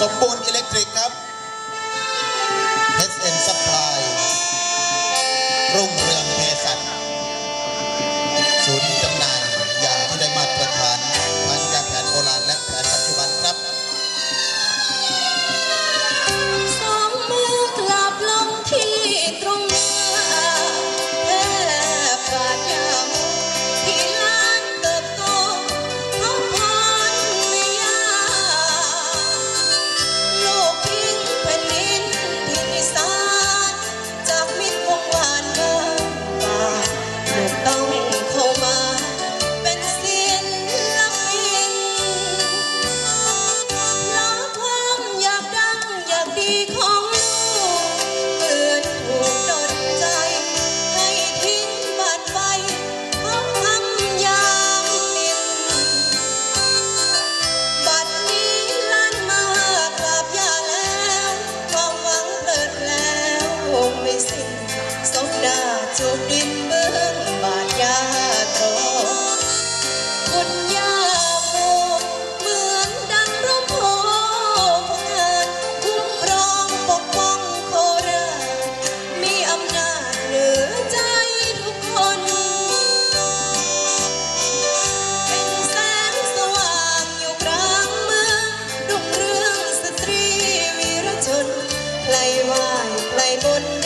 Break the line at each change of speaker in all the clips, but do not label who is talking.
สมบูรณ์อิเล็กทริกครับ Rico. ไก
ลว่ายไกลบน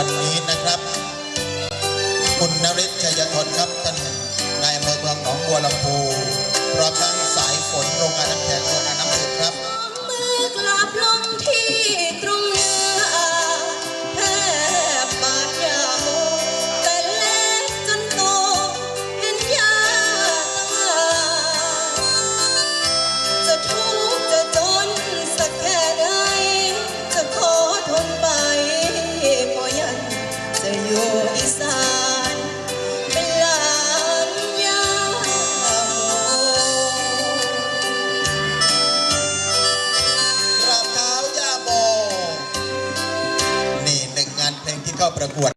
วันนี้นะค
รับ คุณนริศชัยธนครับท่านนายอำเภอเมืองหนองบัวลำพูพร้อมทั้งสายฝนโรงงานน้ำแข็ง preocupación.